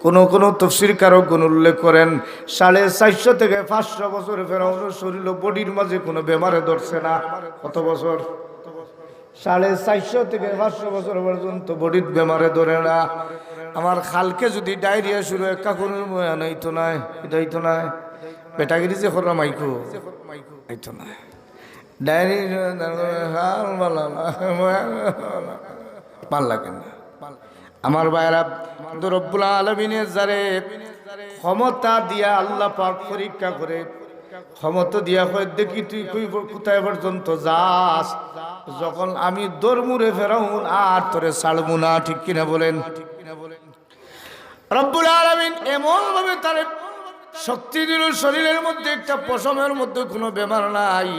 কোনো কোনো তফসির কারক গুণ উল্লেখ করেন সাড়ে চারশো থেকে পাঁচশো বছর ফেরাউনের শরীর বডির মাঝে কোনো বেমারে ধরছে না কত বছর সাড়ে চারশো থেকে পাঁচশো বছর পর্যন্ত বডির বেমারে ধরে না আমার খালকে যদি ডায়রিয়া শুরু হয় কাকুরের ময়া নাইতো নাই এটাইতো নাই বেটাগিরি যে খরা মাইকো আইতো না ডায়েরি ভালো লাগে না আমার ভাইরা রব্বুল আলমিনের যারে ক্ষমতা দিয়া আল্লাহ পাক পরীক্ষা করে, ক্ষমতা দিয়া হয়, দেখি তুই কোথায় পর্যন্ত যাস? যখন আমি দরমুরে ফেরাউন, আর তোরে ছাড়বো না, ঠিক কিনা বলেন? রব্বুল আলমিন এমন ভাবে তার শক্তি দিল, শরীরের মধ্যে একটা পশমের মধ্যে কোনো বেমার নাই।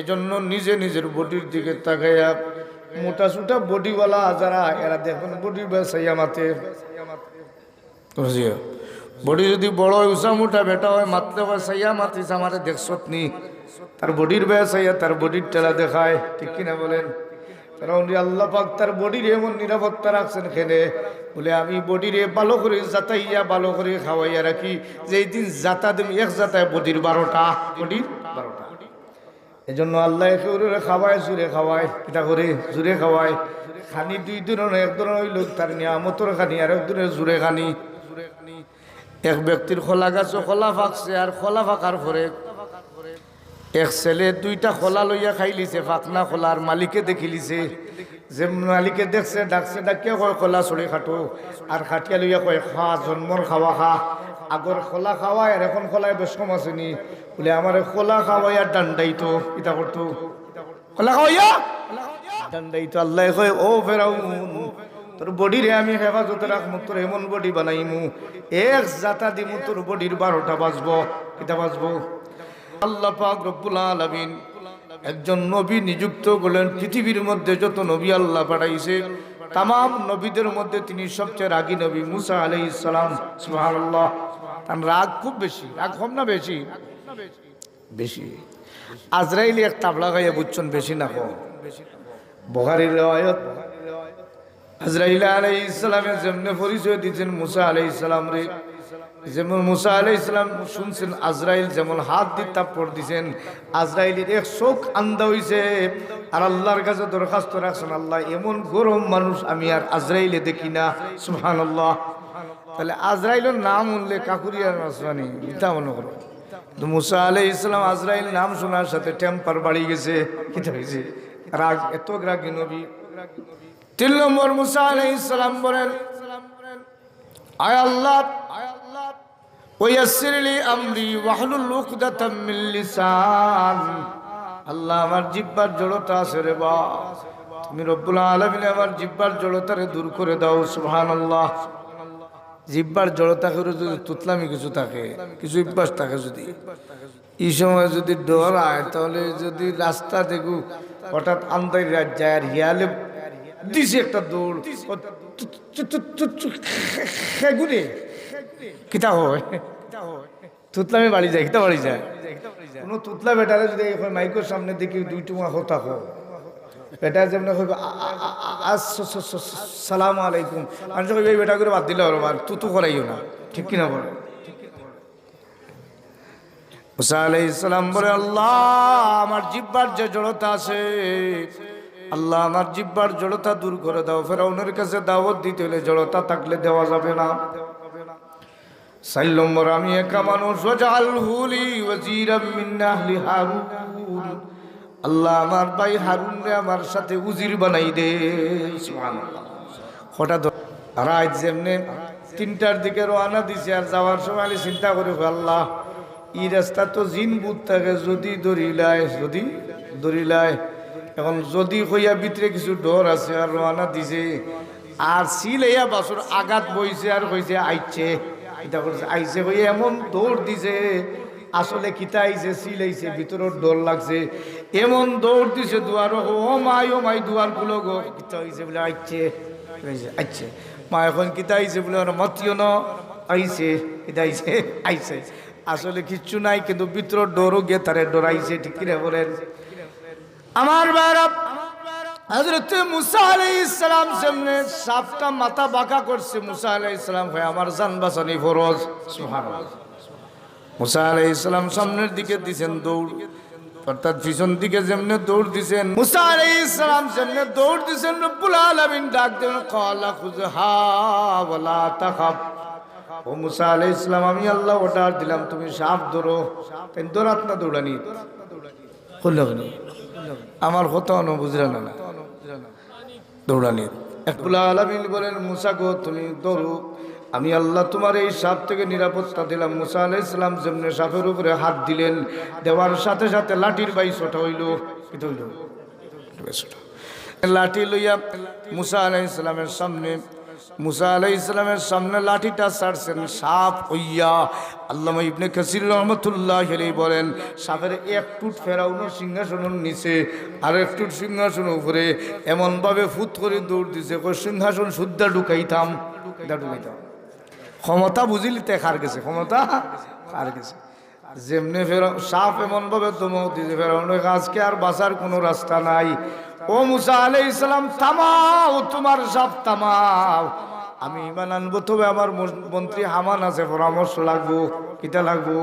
এজন্য নিজে নিজের বডির দিকে তাকাইয়া মোটা সুটা বডিওয়ালা যারা, এরা দেখুন বডি বেসাইয়া মাতে বডি যদি বড় হয় উষা মোটা বেটা হয়, মাতলে হয় সাইয়া মাতিস আমারে দেখছত নি তার বডির বেসাইয়া তার বডির টেলা দেখায়, ঠিক কিনা বলেন? কারণ আল্লাহ পাক তার বডির এমন নিরাপত্তা রাখছেন খেলে। বলে আমি বডিরে ভালো করে যাতাইয়া ভালো করে খাওয়াইয়া রাখি। যে এই দিন যাতা দেব, এক যাতায় বডির বারোটা বডির বারোটা। এজন্য আল্লাহ একেবারে খাওয়ায়, জুড়ে খাওয়ায় এটা করে জুড়ে খাওয়ায়। খানি দুই ধরনের এক ধরনের হইল তার নিয়ামতর খানি, আর এক ধরনের জুড়ে খানি। এক ব্যক্তির খোলা গাছও খোলা ফাঁকছে আর খোলা ফাঁকার পরে এক ছেলে দুইটা খোলা লইয়া খাইলিছে ফাঁকনা খোলার মালিকে দেখিলিছে যে মালিকে দেখছে, ডাকছে, ডাকিয়া কয়, খোলা চড়ি খাটো। আর খাটিয়া লইয়া কয়, খা জন্মর খাওয়া খা। আগর খোলা খাওয়াই আর এখন খোলায় বেশম আসেনি বলে আমার খোলা খাওয়াই আর ডান্ডাইতো, ইটা করতো। খোলা খাওয়াইয়া? ডান্ডাইতো আল্লাহ কয়, ও ফেরাউন, তোর বডিরে আমি হেফাজতে রাখব তোর এমন বডি বানাইমু। এক জাতা দিমু, তোর বডির বারোটা বাজবো। কিতা বাজবো? আল্লাহ পাক রব্বুল আলামিন একজন নবী নিযুক্ত করলেন। পৃথিবীর মধ্যে যত নবী আল্লাহ পাঠাইছে তাম নবীদের মধ্যে তিনি সবচেয়ে রাগী নবী মুসা আলাই ইসলাম সুবহানাল্লাহ। তার রাগ খুব বেশি, রাগ কম না বেশি? বেশি। আজরাইলি এক তাবলা গাইয়া বুঝছেন বেশি না কম। বহারির রেওয়ায়ত, আজরাইল আলাই ইসলামের যেমনে পরিচয় দিচ্ছেন মুসা আলাই ইসলাম রে। যেমন মুসা আলাই ইসলাম শুনছেন, আজরাইল যেমন হাত দিয়ে তাপ্পর দিছেন আজরাইলের এক চোখ আন্দা হইছে। আর আল্লাহর কাছে দরখাস্ত রাখছেন, আল্লাহ এমন গরম মানুষ আমি আর আজরাইলে দেখি না সুহান আল্লাহ তাহলে আজরাইলের নাম উনলে কাকুরিয়ার নাসরানি এটা মনে করো। কিন্তু মুসা আলাই ইসলাম আজরাইল নাম শোনার সাথে টেম্পার বাড়ি গেছে। কিটা হয়েছে? রাগ, এত রাগী নবী। তিন নম্বর মুসা আলাই ইসলাম বলেন, আয় আল্লাহ আয় আল্লাহ ওয়াসিরলি আমরি ওয়াহলুল উকদাতাম মিন লিসান। আল্লাহ আমার জিব্বার জড়তা আছে রে বা তুমি রব্বুল আলামিন আমার জিব্বার জড়তারে দূর করে দাও, সুবহানাল্লাহ। জিহ্বার জড়তা করে যদি তুতলামি কিছু থাকে, কিছু অভ্যাস থাকে যদি। এই সময় যদি ডর আয় তাহলে যদি রাস্তা দেখু, হঠাৎ আন্দাই রাত যায় আর হিয়ালে দিছে একটা দৌড় কিতা হয়? তুতলামি বাড়ি যায়, কিতা বাড়ি যায়? কোনো তুতলা বেটারে যদি মাইকের সামনে দেখি, দুই টুমা হতা হোক বেটা যেমন সালাম আলাইকুম। মানুষ এই বেটা করে বাদ দিলে আর তু তু করাইও না। ঠিক কিনা বলে? আল্লাহ, আমার জিব্বার জড়তা আছে, আল্লাহ, আমার জিব্বার জড়তা দূর করে দাও। কাছে দিতে হলে জড়তা থাকলে দেওয়া যাবে না। নম্বর, আমি একা মানুষ মিন আল্লাহ আমার ভাই হারুন রে আমার সাথে উজির বানাই দে হঠাৎ রাত যেমনে তিনটার দিকে রওনা দিছে আর যাওয়ার সময় আমি চিন্তা করি আল্লাহ, ই রাস্তা তো জিন বুত থাকে, যদি দরিলায় যদি দরিলায় এখন যদি হইয়া ভিতরে কিছু ডর আছে আর রওনা দিছে, আর সিলাইয়া বাসুর আঘাত বইছে আর কইছে, আইছে। এটা করছে আইছে হইয়া এমন দৌড় দিছে আসলে কিতা আইছে সিলাইছে ভিতরের ডর লাগছে। এমন দৌড় দিছে দুয়ার, ও মাই ও মাই, দুয়ারগুলো গো। কিতা হইছে বলে, আইছে। আইছে। মা এখন কিতা আইছে বলে মতিও ন, আইছে। এটা আইছে। আসলে কিচ্ছু নাই, কিন্তু ভিতরের ডরও গিয়ে তারে ডরাইছে ঠিক কিনা বলেন? আমার বারা হজরত মুসা আলাই ইসলাম সামনে সাপটা মাথা বাঁকা করছে। মুসা আলাই ইসলাম হয় আমার জান বাঁচানি ফরজ। সুবহানাল্লাহ। মুসা আলাই ইসলাম সামনের দিকে দিছেন দৌড়। অর্থাৎ পিছন দিকে যেমনে দৌড় দিছেন, মুসা আলাই ইসলাম যেমনে দৌড় দিছেন, রব্বুল আলামিন ডাক দেন কলা খুজহা ওয়ালা তাখাফ। ও মুসা আলাই ইসলাম আমি আল্লাহ অর্ডার দিলাম, তুমি সাপ ধরো। তাই দৌড়াত না দৌড়ানি। আমার কথা অন বুঝলেন না। দৌড়ানি। একবুল আলমিন বলেন, মুসা গো, তুমি দৌড়ো আমি আল্লাহ তোমার এই সাপ থেকে নিরাপত্তা দিলাম। মুসা আলাই ইসলাম যেমনি সাপের উপরে হাত দিলেন, দেওয়ার সাথে সাথে লাঠির হইল। এটা হইল? লাঠি লইয়া মুসা আলাই ইসলামের সামনে, মুসা আলাই ইসলামের সামনে লাঠিটা ছাড়ছেন সাপ হইয়া। আল্লামা ইবনে কাসির রহমতুল্লাহ হেরি বলেন, সাপের এক টুট ফেরাউনোর সিংহাসনের নিচে, আর এক টুট সিংহাসন উপরে এমনভাবে ফুত করে দৌড় দিছে সিংহাসন শুদ্ধা ঢুকাইতাম। ঢুকাইতাম। ক্ষমতা বুঝিলি তে খার গেছে, ক্ষমতা খার গেছে। যেমনি ফের সাপ এমনভাবে দমক দিছে ফেরাউন আজকে আর বাঁচার কোনো রাস্তা নাই। ও মুসা আলাই ইসলাম থামাও, তোমার সাপ থামাও। আমি ইমান আনব, তবে আমার মন্ত্রী হামান আছে, পরামর্শ লাগবো। কিটা লাগবো?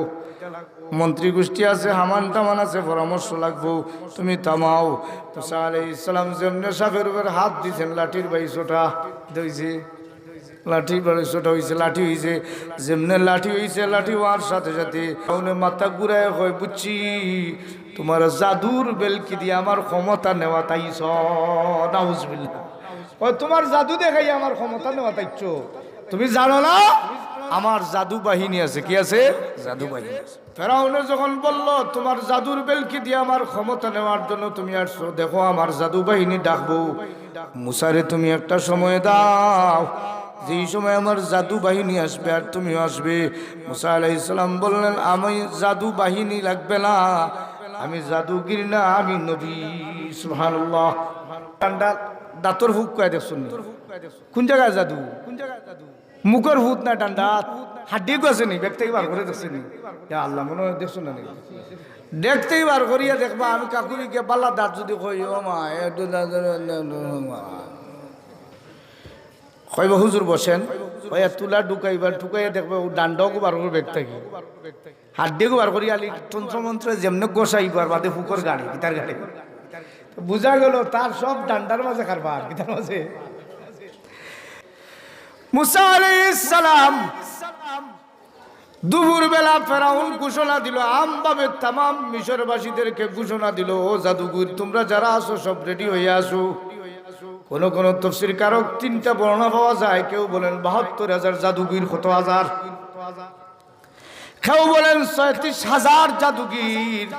মন্ত্রী গোষ্ঠী আছে, হামান টামান আছে, পরামর্শ লাগবো। তুমি থামাও। মুসা আলাই ইসলাম যেমনি সাপের উপর হাত দিছেন, লাঠির বাইশোটা দিয়েছে লাঠি বারোশোটা হয়েছে লাঠি হয়েছে যেমনে লাঠি হয়েছে লাঠি হওয়ার সাথে সাথে ওনে মাথা ঘুরায় হয় বুঝছি তোমার জাদুর বেলকি দিয়ে আমার ক্ষমতা নেওয়া তাইছ নাউজবিল্লা তোমার জাদু দেখাই আমার ক্ষমতা নেওয়া তাইছ। তুমি জানো না? আমার জাদু বাহিনী আছে কি আছে? জাদু বাহিনী ফেরাউনে যখন বলল তোমার জাদুর বেলকি দিয়ে আমার ক্ষমতা নেওয়ার জন্য তুমি আসছো দেখো আমার জাদু বাহিনী ডাকবো। মুসারে তুমি একটা সময় দাও যেই সময় আমার জাদু বাহিনী আসবে আর তুমি আসবে মুসা আলাই ইসলাম বললেন আমি জাদু বাহিনী লাগবে না আমি জাদুগির না আমি নবী ঠান্ডা দাঁতর হুক কয়ে দেখছুন কোন জায়গায় জাদু কোন জায়গায় জাদু মুখের হুত না টান্ডা হাড্ডি গেছে নি ব্যাগ থেকে বার করে দেখছে নি এ আল্লাহ মনে হয় দেখছ না দেখতেই বার করিয়া দেখবা আমি কাকুরিকে পাল্লা দাঁত যদি কই ও মা কইব, হুজুর বসেন। ওই তুলা ঢুকাইবার, ঢুকাইয়া দেখবে, ও ডান্ডাও বার করে বেগ থাকি। হাড্ডিও বার করি আলি, তন্ত্র মন্ত্র যেমনে গোসাইবার বাদে ফুকর গাড়ি গীতার গাড়ি। বুঝা গেল, তার সব ডান্ডার মাঝে কারবার গীতার মাঝে। মুসা আলাইহিস সালাম দুপুর বেলা ফেরাউন ঘোষণা দিল আমভাবে তাম মিশরবাসীদেরকে ঘোষণা দিল, ও জাদুগুর তোমরা যারা আসো সব রেডি হয়ে আসো কোন কোন তফসির কারক তিনটা বর্ণনা পাওয়া যায়। কেউ বলেন বাহাত্তর হাজার জাদুগির কত হাজার? কেউ বলেন ছয়ত্রিশ হাজার জাদুগির।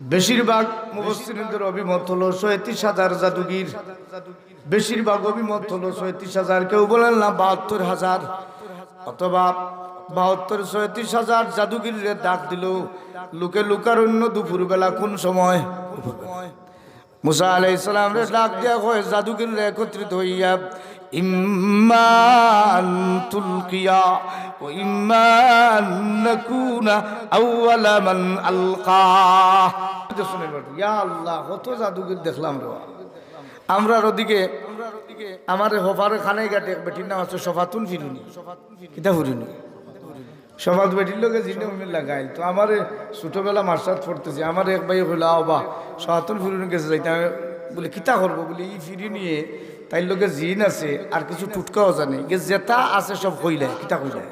বেশিরভাগ মুবস্তিনদের অভিমত হলো ছয়ত্রিশ হাজার জাদুগির। বেশিরভাগ অভিমত হলো ছয়ত্রিশ হাজার। কেউ বলেন না বাহাত্তর হাজার। অথবা বাহাত্তর, ছয়ত্রিশ হাজার জাদুগিরে ডাক দিল লোকে লুকারণ্য দুপুর বেলা কোন সময়? মুসা আলাই ইসলামরে ডাক দেওয়া হয় জাদুগির একত্রিত হইয়া ইম্মান তুলকিয়া, ও ইম্মান নাকুনা আউয়ালা মান আলকা। ইয়া আল্লাহ, কত জাদুগির দেখলাম রে আমরা ওদিকে, আমার হফার খানে গাটে বেটির নাম আছে সফাতুন ফিরুনি। কিতা ফুরিনি। সমাজ বেটির লোকে জিনে উমির লাগাই তো আমার ছোটবেলা মার্শাল পড়তেছি। আমার এক ভাই হইল আবা সহাতুন ফিরুনি গেছে যাইতে আমি বলে কিতা করব? বলে ই ফিরি নিয়ে তাই লোকে জিন আছে আর কিছু টুটকাও জানে। গে জেতা আছে সব কইলে কিতা কইলে?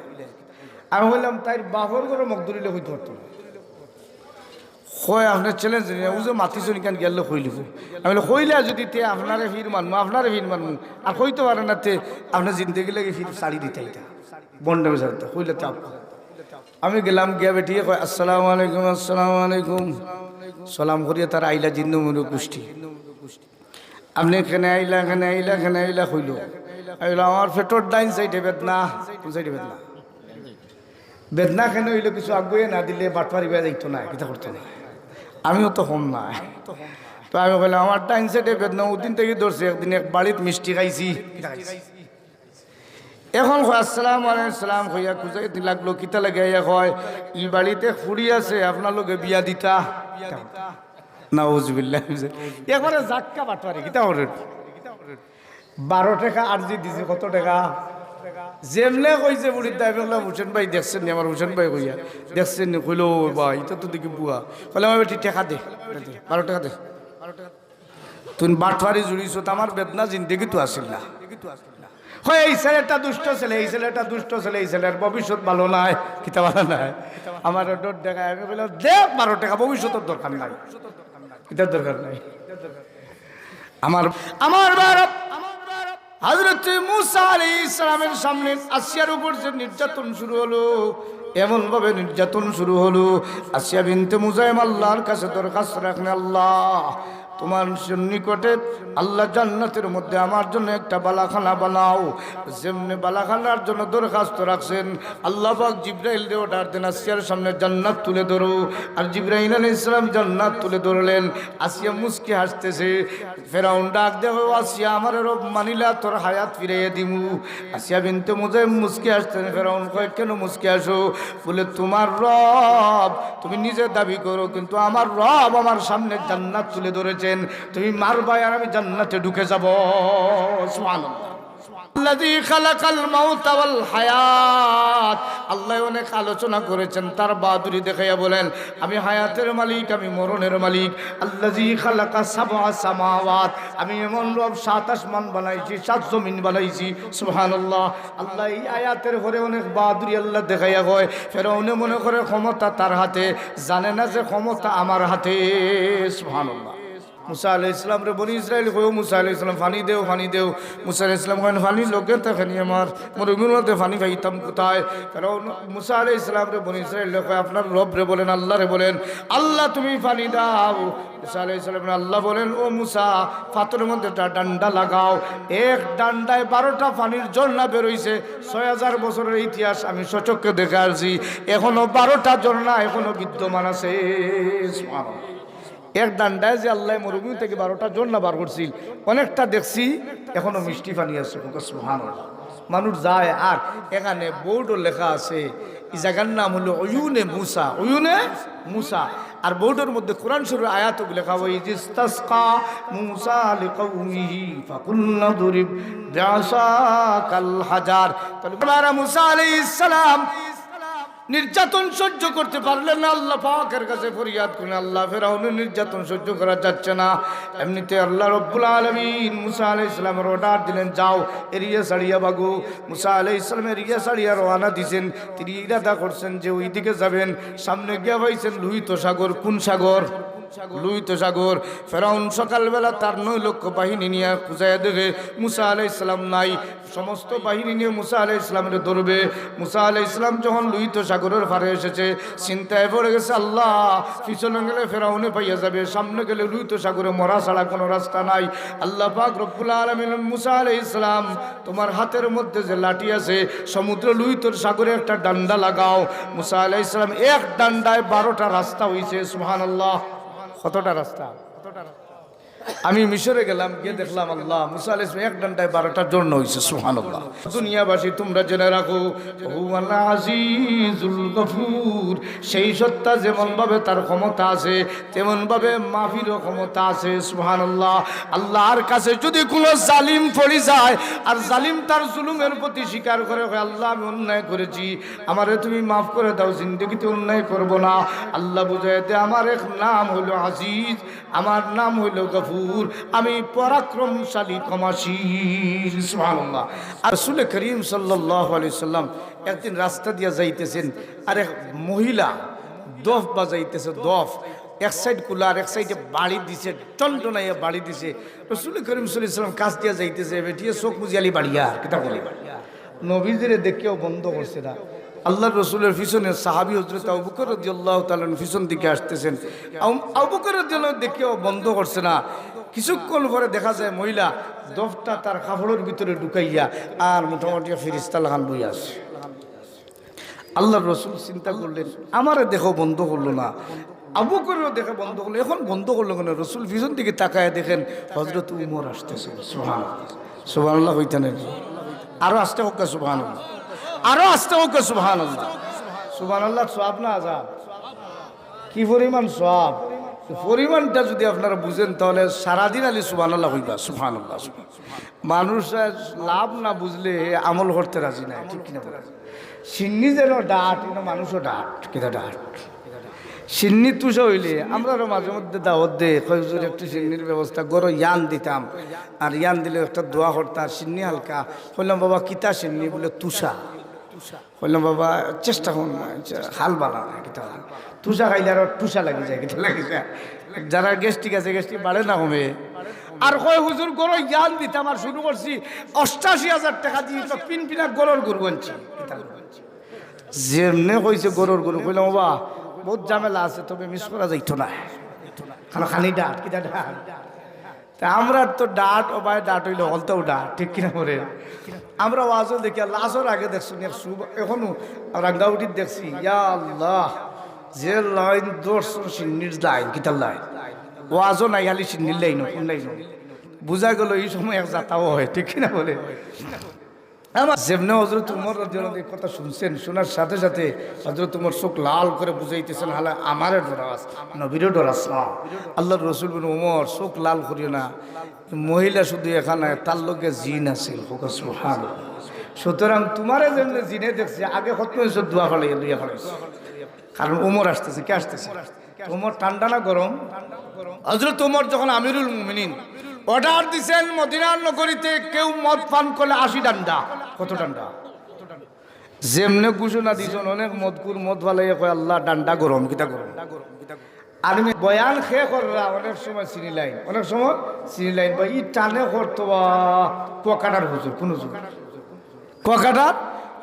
আমি বললাম তাই বাহর করে মগ ধরিলে হইতে পারতো। হয় আপনার চ্যালেঞ্জ ও যে মাতি চলি কেন গেলে কইলিব আমি বলি, যদি তে আপনারে ফির মানবো আপনারে ফির মানবো আর কইতে পারে না তে আপনার জিন্দগি লাগে ফির শাড়ি দিতে এটা বন্ডে বেসারতে কইলে তো আপনি আমি গেলাম গিয়া বেটিয়ে কয়, আসসালামু আলাইকুম আসসালামু আলাইকুম। সালাম করিয়া তার আইলা জিন্দু মুরু কুষ্টি। আপনি এখানে আইলা এখানে আইলা এখানে আইলা আইলা, আমার পেটর ডাইন সাইডে বেদনা। কোন সাইডে বেদনা? বেদনা কেন হইল কিছু আগুয়ে না দিলে বাটপারি বেয়া যাইতো না, কিতা করতো না। আমিও তো হম না। তো আমি বললাম আমার ডাইন সাইডে বেদনা ওদিন থেকে ধরছে, একদিন এক বাড়িত মিষ্টি খাইছি খাইছি? এখন আসসালাম আলাইসালাম হইয়া খুঁজাইতে লাগল কিতা লাগে কয় ই বাড়িতে ফুড়ি আছে আপনার লোকে বিয়া দিতা। নাউজুবিল্লাহ একবারে জাক্কা বাটবারি কিতা করেন বারো টাকা আরজি দিছে কত টাকা? যেমনে কইছে বুড়ির দাবি বললাম হুসেন ভাই দেখছেন নি আমার হুসেন ভাই কইয়া? দেখছেন নি কইলো বা এটা তো দেখি বুয়া। বলে আমার বেটি টাকা দে বারো টাকা দে। তুই বাটফারি জুড়িছ তো আমার বেদনা জিন্দগি তো আসিল না। হয় এই ছেলেটা দুষ্ট ছেলে, এই ছেলেটা দুষ্ট ছেলে, এই ছেলের ভবিষ্যৎ ভালো নাই। কিতা ভালো নাই। আমার ডোর দেখায়। আমি বললাম, দেখ, বারো টাকা ভবিষ্যতের দরকার নাই। কিতার দরকার নাই। আমার আমার বারব হজরত মুসা আলী ইসলামের সামনে আসিয়ার উপর যে নির্যাতন শুরু হলো এমন ভাবে নির্যাতন শুরু হলো, আসিয়া বিনতে মুজাইম আল্লাহর কাছে দরখাস্ত রাখলে আল্লাহ তোমার নিকটে আল্লাহ জান্নাতের মধ্যে আমার জন্য একটা বালাখানা বানাও। যেমনি বালাখানার জন্য দরখাস্ত রাখছেন, আল্লাহ পাক জিব্রাইল দিয়ে অর্ডার দেন আসিয়ার সামনে জান্নাত তুলে ধরো। আর জিব্রাহিম আলী ইসলাম জান্নাত তুলে ধরলেন। আসিয়া মুসকি হাসতেছে, ফেরাউন ডাক দেহ আসিয়া, আমার রব মানিলা, তোর হায়াত ফিরাইয়া দিমু। আসিয়া বিনতে মুজাইম মুসকি আসতেন ফেরাউন কয়, কেন মুসকি আসো? বলে, তোমার রব, তুমি নিজে দাবি করো, কিন্তু আমার রব আমার সামনে জান্নাত তুলে ধরেছেন তুমি মারবাই আর আমি জান্নাতে ঢুকে যাব। আল্লাহ অনেক আলোচনা করেছেন, তার দেখাইয়া বলেন, আমি হায়াতের মালিক, আমি মরণের মালিক। আমি এমন রব, সাত বানাইছি, সাত জমিন বানাইছি। সুবহানাল্লাহ। আল্লাহ এই আয়াতের পরে অনেক বাহাদুরি আল্লাহ দেখাইয়া কয়, ফেরাউনে মনে করে ক্ষমতা তার হাতে, জানে না যে ক্ষমতা আমার হাতে। সুবহানাল্লাহ। মুসা আলাই ইসলাম রে বনি ইসরায়েল কয়ও মুসা আলাই ইসলাম ফানি দেও ফানি দেও। মুসা আলাই ইসলাম কেন ফানি লোকে তো খানি আমার, মোর মতে ফানি পাইতাম কোথায়? কারণ মুসা আলাই ইসলাম রে বনি ইসরায়েল কয়, আপনার রব রে বলেন, আল্লাহ রে বলেন, আল্লাহ তুমি ফানি দাও। মুসা আলাই ইসলাম আল্লাহ বলেন, ও মুসা ফাতরের মধ্যে ডান্ডা লাগাও। এক ডান্ডায় বারোটা পানির ঝর্ণা বেরোইছে। ছয় হাজার বছরের ইতিহাস আমি সচক্ষে দেখে আসছি। এখনও বারোটা ঝর্ণা এখনও বিদ্যমান আছে। এক ডান্ডায় যে আল্লাহ মরুভূমি থেকে বারোটা জন্না বার করছিল, অনেকটা দেখছি, এখনও মিষ্টি পানি আছে সুহান মানুষ যায়, আর এখানে বোর্ডও লেখা আছে, এই জায়গার নাম হলো অয়ুনে মুসা অয়ুনে মুসা। আর বোর্ডের মধ্যে কোরআন শরীর আয়াত লেখা হয় ইস্তাসকা মুসা লিকাউমিহি ফাকুল্না দুরিব বিআসাকাল হাজার। তাহলে মুসা আলাইহিস সালাম নির্যাতন সহ্য করতে পারলেন না, আল্লাহ পাকের কাছে ফরিয়াদ করে আল্লাহ ফেরাউনের নির্যাতন সহ্য করা যাচ্ছে না। এমনিতে আল্লাহ রব্বুল আলমিন মুসা আলাই ইসলামের অর্ডার দিলেন, যাও এরিয়া সারিয়া বাগু। মুসা আলাই ইসলাম এরিয়া সারিয়া রওয়ানা দিছেন। তিনি ইরাদা করছেন যে ওইদিকে যাবেন, সামনে গিয়া পাইছেন লুহিত সাগর। কোন সাগর? লুহিত সাগর। ফেরাউন সকালবেলা তার নয় লক্ষ বাহিনী নিয়ে খুঁজাইয়া দেখে মুসা আলাই ইসলাম নাই। সমস্ত বাহিনী নিয়ে মুসা আলাই ইসলামের ধরবে মুসা আলাই ইসলাম যখন লুইত সাগরের ফারে এসেছে, চিন্তায় পড়ে গেছে, আল্লাহ, পিছনে গেলে ফেরাউনে পাইয়া যাবে, সামনে গেলে লুইত সাগরে মরা ছাড়া কোনো রাস্তা নাই। আল্লাহ পাক রব্বুল আলমিন মুসা আলাই ইসলাম তোমার হাতের মধ্যে যে লাঠি আছে, সমুদ্র লুহিতর সাগরে একটা ডান্ডা লাগাও। মুসা আলাই ইসলাম এক ডান্ডায় বারোটা রাস্তা হয়েছে সুহান আল্লাহ কতটা রাস্তা? আমি মিশরে গেলাম, গিয়ে দেখলাম আল্লাহ, মুসা আলাইহিস এক ঘন্টায় বারোটার জন্য হয়েছে সুহানুল্লাহ দুনিয়াবাসী, তোমরা জেনে রাখো আজিজুল গফুর, সেই সত্তা যেমন ভাবে তার ক্ষমতা আছে তেমন ভাবে মাফিরও ক্ষমতা আছে সুহানুল্লাহ আল্লাহর কাছে যদি কোনো জালিম পড়ে যায়, আর জালিম তার জুলুমের প্রতি স্বীকার করে আল্লাহ, আমি অন্যায় করেছি, আমারে তুমি মাফ করে দাও, জিন্দগিতে অন্যায় করব না। আল্লাহ বুঝাই দে আমার এক নাম হলো আজিজ, আমার নাম হইল গফুর। আমি পরাক্রমশালী ক্ষমাশীল আর করিম সাল্লাল্লাহু সাল্লাম একদিন রাস্তা দিয়া যাইতেছেন, আর এক মহিলা দফ বাজাইতেছে, দফ। এক সাইড কুলার এক সাইডে বাড়ি দিছে, টনটনাইয়া বাড়ি দিছে। রসুল করিম সাল্লাম কাজ দিয়া যাইতেছে বেটিয়ে চোখ মুজিয়ালি বাড়িয়া কিতা বলে নবীদের দেখেও বন্ধ করছে না। আল্লাহ রসুলের পিছনে সাহাবি হজরত আবুকর আল্লাহ তালন পিছন দিকে আসতেছেন। আবুকর দেখেও বন্ধ করছে না। কিছুক্ষণ পরে দেখা যায় মহিলা দফটা তার কাপড়ের ভিতরে ঢুকাইয়া আর মোটামুটি ফিরিস্তা লাগান বই আসে আল্লাহ রসুল চিন্তা করলেন, আমারে দেখো বন্ধ করল না। আবু করেও দেখে বন্ধ করল, এখন বন্ধ করল কেন? রসুল পিছন দিকে তাকায় দেখেন হজরত উমর আসতেছে। সোহান সুহান আল্লাহ হইতেন। আরও আসতে হোক সুহান আরও আসতে হোক সুহান আল্লাহ সুহান আল্লাহ সব না আজাব কি পরিমাণ সব পরিমাণটা যদি আপনারা বুঝেন তাহলে সারাদিন আলী সুবান আল্লাহ হইবা সুফান আল্লাহ মানুষ লাভ না বুঝলে আমল করতে রাজি নাই, ঠিক কিনা? সিন্নি যেন ডাট এনে মানুষও ডাট, কিনা ডাট? সিন্নি তুষা হইলে, আমরা মাঝে মধ্যে দাওয়াত দে কয়েকজন একটু সিন্নির ব্যবস্থা গরো ইয়ান দিতাম। আর ইয়ান দিলে একটা দোয়া করতাম, সিন্নি হালকা। বললাম, বাবা, কিতা সিন্নি? বলে, তুষা। বললাম বাবা, চেষ্টা করুন হাল বানা না কিতা তুষা খাইলে আর টুসা লাগি যায় কিতা লাগি যায়। যারা গেস্টিক আছে গেস্টিক বাড়ে না কমে আর কয়, হুজুর গরো ইয়ান দিতাম আর শুরু করছি। অষ্টাশি হাজার টাকা দিয়ে তো পিন পিনা গরর গরু আনছি? যেমনে কইছে গরুর গরু, কইলাম, বাবা, বহুত ঝামেলা আছে, তবে মিস করা যাইতো না। কারণ খালি ডাট কিটা ডাট আমরা তো ডাট ও ভাই ডাট হইলে হলতেও ডাট, ঠিক কিনা করে আমরা ওয়াজও দেখি লাশর আগে দেখছি এখনও রাঙ্গাউটির দেখছি, ইয়া আল্লাহ, যে লাইন দর্শন সিন্নির লাইন, কিতার লাইন? ওয়াজও নাই, খালি সিন্নির লাইন কোন লাইন বুঝা গেল এই সময় এক যাতাও হয়, ঠিক কিনা বলে? আমার যেমনি হজরত উমর আনহু কথা শুনছেন, শোনার সাথে সাথে হজরত উমর চোখ লাল করে বুঝাইতেছেন, হালা আমারে ডরাস নবীরও ডরাস না আল্লাহর রসুল বিন উমর, চোখ লাল করিও না, মহিলা শুধু এখানে, তার লোকে জিন আছিল সুতরাং তোমারে যেমনি জিনে দেখছে, আগে কত হয়েছে, দোয়া ফেলাই লইয়া ফেলাইছে। কারণ উমর আসতেছে, কে আসতেছে? উমর ঠান্ডা না গরম? হজরত উমর যখন আমিরুল মুমিনিন অর্ডার দিছেন মদিনার নগরীতে কেউ মদ পান করলে আশি ডান্ডা। কত ডান্ডা? যেমনে ঘোষণা দিছেন অনেক মদকুর মদ ভালাই কয় আল্লাহ ডান্ডা গরম কিতা গরম? আর আমি বয়ান খে কররা অনেক সময় চিনি লাইন অনেক সময় চিনি লাইন বা ই টানে করতো বা কুয়াকাটার হুজুর? কোন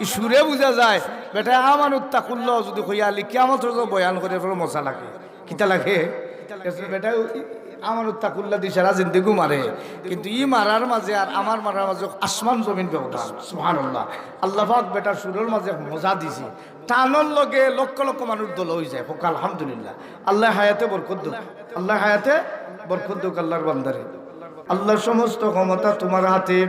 ই সুরে বুঝা যায় বেটা আমার উত্তাকুল্ল যদি কইয়া আলি কেমন বয়ান করে মশা লাগে। কিতা লাগে? বেটা আমার উত্তাকুল্লা দিশা সারা জিন্দিগু মারে কিন্তু ই মারার মাঝে আর আমার মারার মাঝে আসমান জমিন ব্যবধান। সুহান আল্লাহ আল্লাহ পাক বেটার সুরের মাঝে মজা দিছি। টানর লগে লক্ষ লক্ষ মানুষ দল হয়ে যায়। হোক, আলহামদুলিল্লাহ। আল্লাহ হায়াতে বরকত আল্লাহ হায়াতে বরকত দুক আল্লাহর বান্দারে। আল্লাহর সমস্ত ক্ষমতা তোমার হাতে।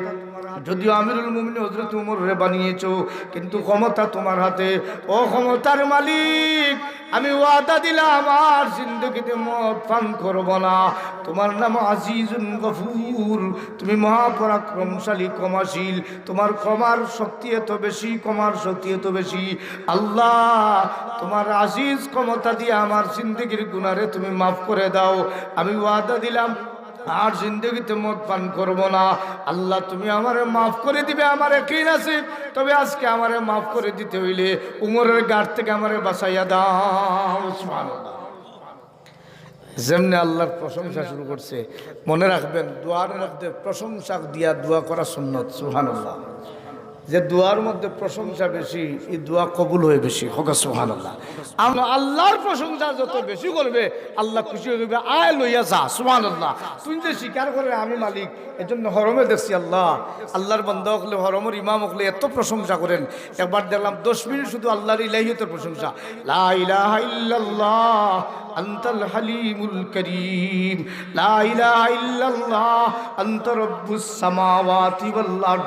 যদিও আমিরুল মুমিন হজরত উমর রে বানিয়েছো, কিন্তু ক্ষমতা তোমার হাতে। ও ক্ষমতার মালিক, আমি ওয়াদা দিলাম, আর জিন্দগিতে মদ পান করব না। তোমার নাম আজিজুন গফুর, তুমি মহাপরাক্রমশালী, ক্ষমাশীল। তোমার ক্ষমার শক্তি এত বেশি, ক্ষমার শক্তি এত বেশি। আল্লাহ, তোমার আজিজ ক্ষমতা দিয়ে আমার জিন্দগির গুনারে তুমি মাফ করে দাও। আমি ওয়াদা দিলাম আর জিন্দগিতে মদ পান করব না। আল্লাহ, তুমি আমারে মাফ করে দিবে, আমার একই আছে তবে আজকে আমারে মাফ করে দিতে হইলে উমরের গাড় থেকে আমারে দাও, সুবহানাল্লাহ। যেমনি আল্লাহর প্রশংসা শুরু করছে, মনে রাখবেন দোয়ার রাখতে প্রশংসা দিয়া দোয়া করা সুন্নত সুহানুল্লাহ যে দোয়ার মধ্যে প্রশংসা বেশি, এই দোয়া কবুল হয়ে বেশি। হোকা সুহান আল্লাহ আল্লাহর প্রশংসা যত বেশি করবে, আল্লাহ খুশি হয়ে যাবে, আয় লইয়া যা সুহান আল্লাহ তুই যে স্বীকার করে আমি মালিক এর জন্য হরমে দেখছি আল্লাহ। আল্লাহর বন্ধ হলে হরমের ইমাম হলে এত প্রশংসা করেন। একবার দেখলাম, দশ মিনিট শুধু আল্লাহর ইলাহিয়তের প্রশংসা। লা হালিমুল করিম। লা ইল্লাল্লাহ, আন্ত সামাওয়াতি ওয়াল আরদ।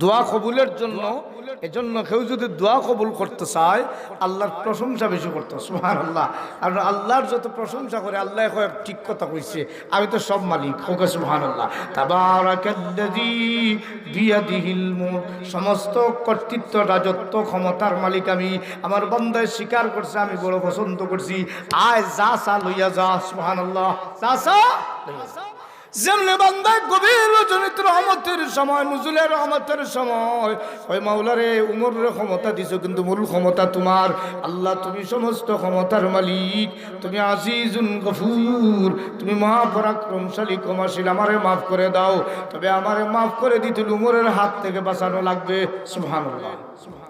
দোয়া কবুলের জন্য, এজন্য কেউ যদি দোয়া কবুল করতে চায়, আল্লাহর প্রশংসা বেশি করতে সুহান আল্লাহ কারণ আল্লাহর যত প্রশংসা করে, আল্লাহ ঠিক কথা কইছে, আমি তো সব মালিক হোক সুহান আল্লাহ সমস্ত কর্তৃত্ব, রাজত্ব, ক্ষমতার মালিক আমি, আমার বন্দায় স্বীকার করছে, আমি বড় পছন্দ করছি। আয় যা সা লইয়া যা সুহান আল্লাহ যা। সা। যেমনি বান্দায় গভীর রজনীত রহমতের সময় নজুলের রহমতের সময়। ওই মাওলারে, উমরের ক্ষমতা দিছো, কিন্তু মূল ক্ষমতা তোমার। আল্লাহ, তুমি সমস্ত ক্ষমতার মালিক। তুমি আজিজুন গফুর। তুমি মহাপরাক্রমশালী ক্ষমাশীল। আমারে মাফ করে দাও। তবে আমারে মাফ করে দিতে উমরের হাত থেকে বাঁচানো লাগবে। সুবহানাল্লাহ।